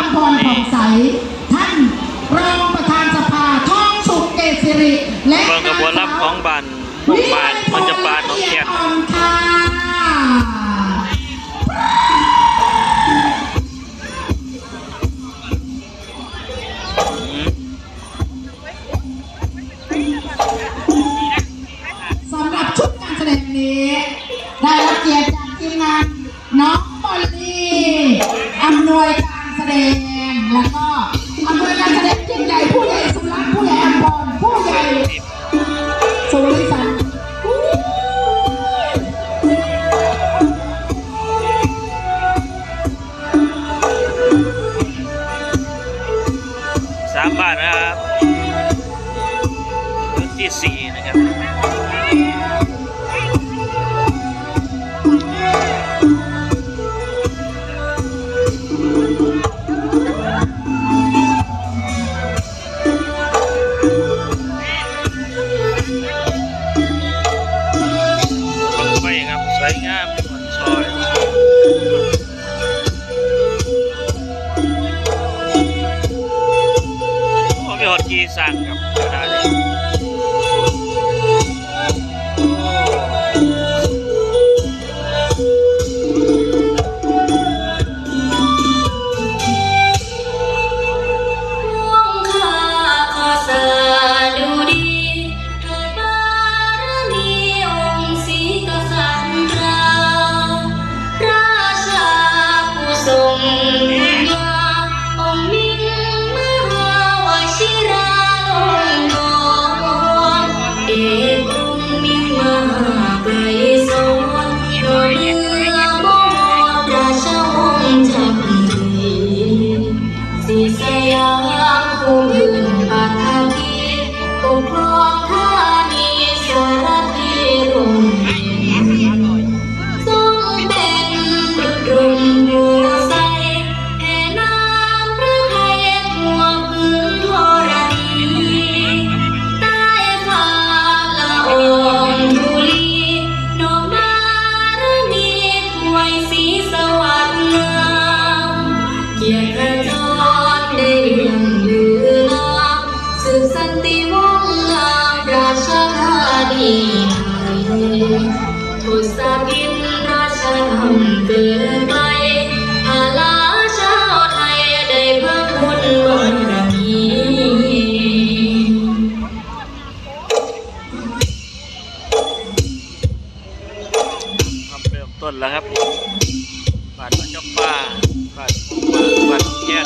ครับพรผ่องใส ท่านรองประธานสภาทองสุขเกษสิริและเบิ่งกระบวนรับของบ้านหมู่บ้านมันจะปานของแก่นอ่อน ดงแล้วก็อำนวยการแสดงยิ่งใหญ่ผู้ใหญ่สุรักษ์ผู้ใหญ่อัมพรผู้ใหญ่สุริสันสามบาทนะครับที่สี่นะครับ วยงามมันซอยโอ้มีหอดกีสั่งกับเดี๋ยวได้เล ทุสาพินราชธรรมเกิดไกลอาลาชาวไทยได้เพิ่มบุญบารมีครับเริ่มต้นแล้วครับบ้านมันจำปาบ้านบ้านแก่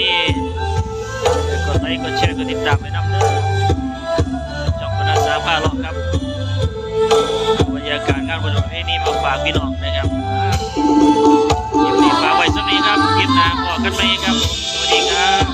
นี้กดไลค์กดแชร์กดติดตามไปน้ำเด้อจองคณะสาภาลอกครับบรรยากาศงานบุญประเพณีมาฝากพี่น้องนะครับคลิปนี้ฝากไว้สักนี้ครับคลิปน้าพอกันไหมครับสวัสดีครับ